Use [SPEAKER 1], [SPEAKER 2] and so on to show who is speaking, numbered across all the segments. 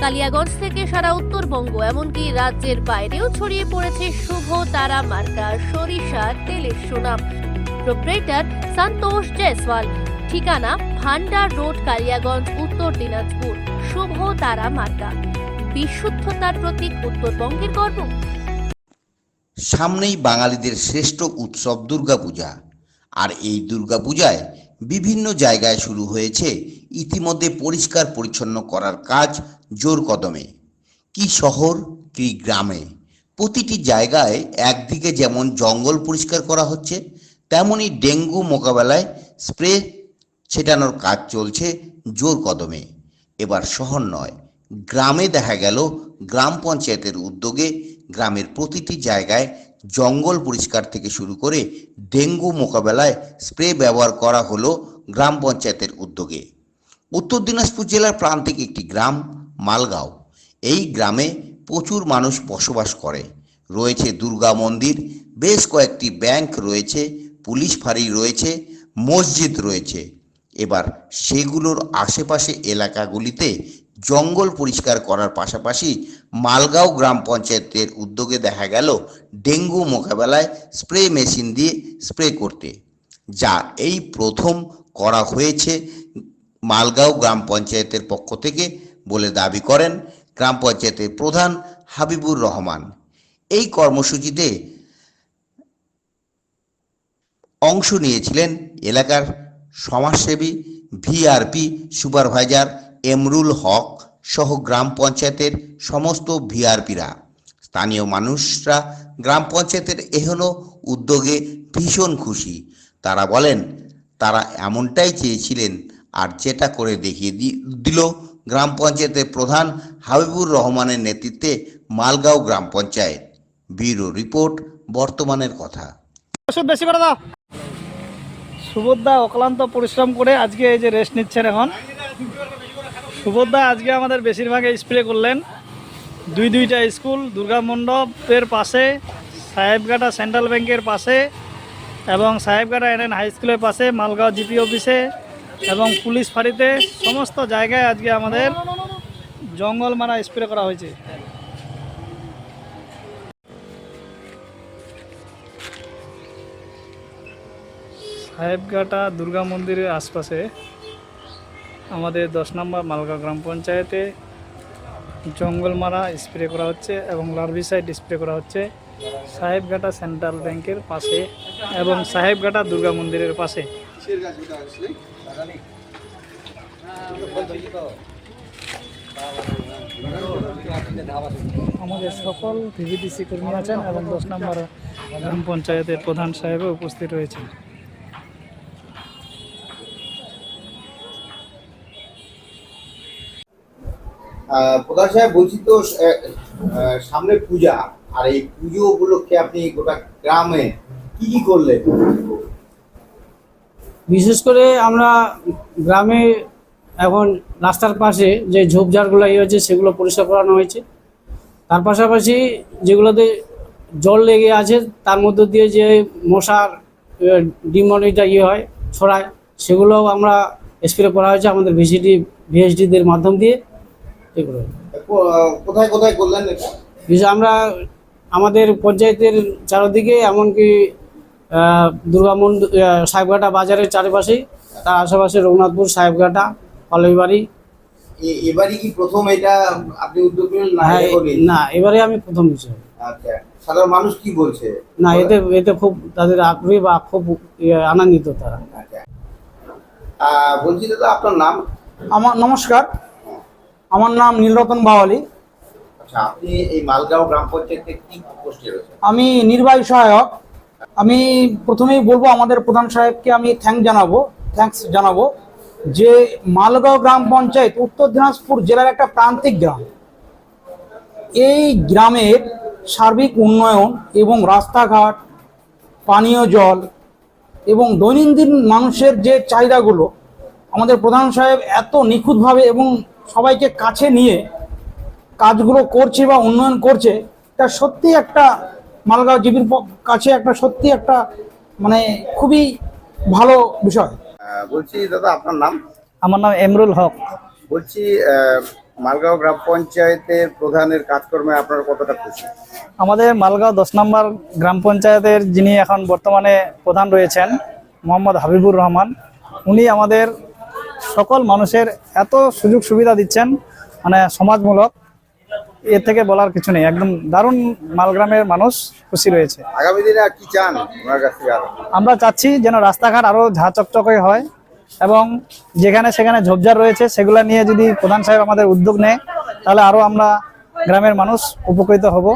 [SPEAKER 1] কালিয়াগঞ্জ থেকে সারা উত্তরবঙ্গ, এমনকি রাজ্যের বাইরেও ছড়িয়ে পড়েছে শুভ তারা মার্কা, সরিষা, তেলের সুনাম। প্রোপ্রেটার সন্তোষ জয়সওয়াল। ঠিকানা ভান্ডার রোড, কালিয়াগঞ্জ, উত্তর দিনাজপুর। শুভ তারা মার্কা। বিশুদ্ধতার প্রতীক উত্তরবঙ্গের গর্ব।
[SPEAKER 2] সামনেই বাঙালিদের শ্রেষ্ঠ উৎসব দুর্গাপূজা। আর এই দুর্গাপূজায় বিভিন্ন জায়গায় শুরু হয়েছে ইতিমধ্যে পরিষ্কার পরিচ্ছন্ন করার কাজ জোর কদমে। কি শহর, কি গ্রামে? প্রতিটি জায়গায় একদিকে যেমন জঙ্গল পরিষ্কার করা হচ্ছে তেমনি ডেঙ্গু মোকাবেলায় স্প্রে ছেটানোর কাজ চলছে জোর কদমে। এবার শহর নয়, গ্রামে দেখা গেল গ্রাম পঞ্চায়েতের উদ্যোগে গ্রামের প্রতিটি জায়গায় জঙ্গল পরিষ্কার থেকে শুরু করে ডেঙ্গু মোকাবেলায় স্প্রে ব্যবহার করা হলো গ্রাম পঞ্চায়েতের উদ্যোগে। উত্তর দিনাজপুর জেলার প্রান্তিক একটি গ্রাম, মালগাঁও। এই গ্রামে প্রচুর মানুষ বসবাস করে। রয়েছে দুর্গা মন্দির, বেশ কয়েকটি ব্যাংক রয়েছে, পুলিশ ফাঁড়ি রয়েছে, মসজিদ রয়েছে। এবার সেগুলোর আশেপাশে এলাকাগুলিতে জঙ্গল পরিষ্কার করার পাশাপাশি মালগাঁও গ্রাম পঞ্চায়েতের উদ্যোগে দেখা গেল ডেঙ্গু মোকাবেলায় স্প্রে মেশিন দিয়ে স্প্রে করতে, যা এই প্রথম করা হয়েছে মালগাঁও গ্রাম পঞ্চায়েতের পক্ষ থেকে বলে দাবি করেন গ্রাম পঞ্চায়েতের প্রধান হাবিবুর রহমান। এই কর্মসূচিতে অংশ নিয়েছিলেন এলাকার সমাজসেবী, ভিআরপি, সুপারভাইজার এমরুল হক সহ গ্রাম পঞ্চায়েতের সমস্ত ভিআরপিরা। স্থানীয় মানুষরা গ্রাম পঞ্চায়েতের এহনো উদ্যোগে ভীষণ খুশি। তারা বলেন তারা এমনটাই চেয়েছিলেন আর যেটা করে দেখিয়ে দি- দিল গ্রাম পঞ্চায়েতের প্রধান হাবিবুর রহমানের নেতৃত্বে মালগাঁও গ্রাম পঞ্চায়েত। ব্যুরো রিপোর্ট বর্তমানের কথা।
[SPEAKER 3] বেশি করে দাও। সুবোধদা অক্লান্ত পরিশ্রম করে আজকে এই যে রেস্ট নিচ্ছেন এখন। সুবোধদা আজকে আমাদের বেশিরভাগ স্প্রে করলেন। দুই দুইটা স্কুল, দুর্গা মণ্ডপের পাশে, সাহেবঘাটা সেন্ট্রাল ব্যাংকের পাশে এবং সাহেবঘাটা এন হাই স্কুলের পাশে, মালগাঁও জিপি অফিসে এবং পুলিশ ফাঁড়িতে সমস্ত জায়গায় আজকে আমাদের জঙ্গল মারা স্প্রে করা হয়েছে। সাহেবঘাটা দুর্গা মন্দিরের আশপাশে আমাদের দশ নম্বর মালগাঁও গ্রাম পঞ্চায়েতে জঙ্গলমারা স্প্রে করা হচ্ছে এবং লার্ভিসাইড স্প্রে করা হচ্ছে। সাহেবঘাটা সেন্ট্রাল ব্যাংকের পাশে এবং সাহেবঘাটা দুর্গা মন্দিরের পাশে। আমাদের সকল ভিভিডিসি কর্মী আছেন এবং দশ নম্বর গ্রাম পঞ্চায়েতের প্রধান সাহেবও উপস্থিত রয়েছেন।
[SPEAKER 4] প্রধান সাহেব বলছি তো সামনে পূজা, আর এই পুজো উপলক্ষে আপনি গোটা গ্রামে কি কি করলেন?
[SPEAKER 5] বিশেষ করে আমরা গ্রামে এখন রাস্তার পাশে যে ঝোপঝাড়গুলো ইয়ে হয়েছে, সেগুলো পরিষ্কার করানো হয়েছে। তার পাশাপাশি যেগুলোতে জল লেগে আছে, তার মধ্য দিয়ে যে মশার ডিমনিটা ইয়ে হয়, ছড়ায়, সেগুলোও আমরা স্প্রে করা হয়েছে আমাদের ভিসিডি ভিএসডিদের মাধ্যম দিয়ে। এগুলো।
[SPEAKER 4] কোথায় কোথায় করলেন এটা?
[SPEAKER 5] বিশেষ আমরা আমাদের পঞ্চায়েতের চারদিকে এমনকি দুর্গা মন্দির সাহেবঘাটা বাজারের চারিপাশেই তার আশেপাশে রঘুনাথপুর সাহেবঘাটা পালইবাড়ি
[SPEAKER 4] এ- এবারই কি প্রথম এটা আপনি উদ্যোগ নিলেন না
[SPEAKER 5] হ্যাঁ এবারে আমি প্রথম বিষয়
[SPEAKER 4] আচ্ছা সাধারণ মানুষ কি বলছে?
[SPEAKER 5] না এতে এতে খুব তাদের আগ্রহী বা খুব ইয়ে, আনন্দিত তারা।
[SPEAKER 4] আচ্ছা। বলছি দাদা আপনার নাম?
[SPEAKER 6] আমার নমস্কার। আমার নাম নীলরতন বাওয়ালি।
[SPEAKER 4] আচ্ছা আপনি এই মালগাঁও গ্রাম পঞ্চায়েতে কি পোস্টে রয়েছেন?
[SPEAKER 6] আমি নির্বাহী সহায়ক। আমি প্রথমেই বলব আমাদের প্রধান সাহেবকে আমি থ্যাংক জানাব থ্যাঙ্কস জানাব যে মালগাঁও গ্রাম পঞ্চায়েত উত্তর দিনাজপুর জেলার একটা প্রান্তিক গ্রাম। এই গ্রামের সার্বিক উন্নয়ন এবং রাস্তাঘাট পানীয় জল এবং দৈনন্দিন মানুষের যে চাহিদাগুলো আমাদের প্রধান সাহেব এত নিখুঁতভাবে এবং সবাইকে কাছে নিয়ে কাজগুলো করছে বা উন্নয়ন করছে তা সত্যি একটা মালগাঁও জিবির কাছে একটা সত্যি একটা মানে খুবই ভালো বিষয়।
[SPEAKER 4] বলছি দাদা আপনার নাম?
[SPEAKER 3] আমার নাম এমরুল হক।
[SPEAKER 4] বলছি মালগাঁও গ্রাম পঞ্চায়েতের প্রধানের কাজকর্মে আপনারা কতটা খুশি?
[SPEAKER 3] আমাদের মালগাঁও দশ নম্বর গ্রাম পঞ্চায়েতের যিনি এখন বর্তমানে প্রধান রয়েছেন মোহাম্মদ হাবিবুর রহমান উনি আমাদের সকল মানুষের এত সুযোগ সুবিধা দিচ্ছেন মানে সমাজমূলক এর থেকে বলার কিছু নেই। একদম দারুণ মালগ্রামের মানুষ খুশি রয়েছে।
[SPEAKER 4] আগামী দিনে আর কি চান
[SPEAKER 3] আমরা চাচ্ছি যেন রাস্তাঘাট আরও ঝা চকচকে হয় এবং যেখানে সেখানে ঝোপঝাড় রয়েছে সেগুলো নিয়ে যদি প্রধান সাহেব আমাদের উদ্যোগ নেয় তাহলে আরও আমরা গ্রামের মানুষ উপকৃত হব।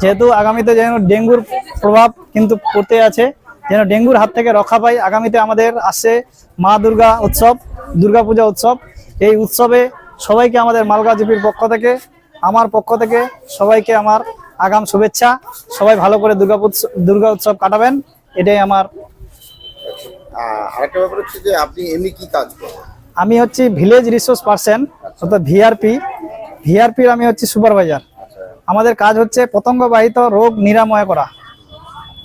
[SPEAKER 3] যেহেতু আগামীতে যেন ডেঙ্গুর প্রভাব কিন্তু পড়তে আছে যেন ডেঙ্গুর হাত থেকে রক্ষা পাই আগামীতে আমাদের আসছে মা দুর্গা উৎসব। দুর্গাপূজা উৎসব। এই উৎসবে সবাইকে আমাদের মালগাঁও জিপির পক্ষ থেকে আমার পক্ষ থেকে সবাইকে আমার আগাম শুভেচ্ছা। সবাই ভালো করে দুর্গা দুর্গা উৎসব কাটাবেন এটাই আমার
[SPEAKER 4] আহ, আরেকটা ব্যাপার হচ্ছে যে আপনি এমনি কি কাজ করেন?
[SPEAKER 3] আমি হচ্ছি ভিলেজ রিসোর্স পার্সন অর্থাৎ ভিআরপি ভিআরপির আমি হচ্ছি সুপারভাইজার আমাদের কাজ হচ্ছে পতঙ্গ বাহিত রোগ নিরাময় করা।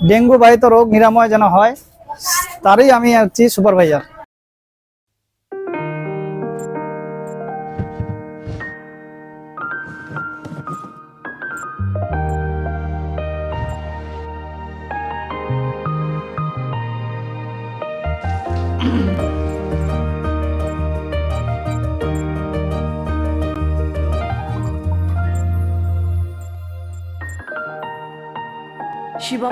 [SPEAKER 3] ডেঙ্গু বাহিত রোগ নিরাময় যেন হয় তারই আমি হচ্ছি সুপারভাইজার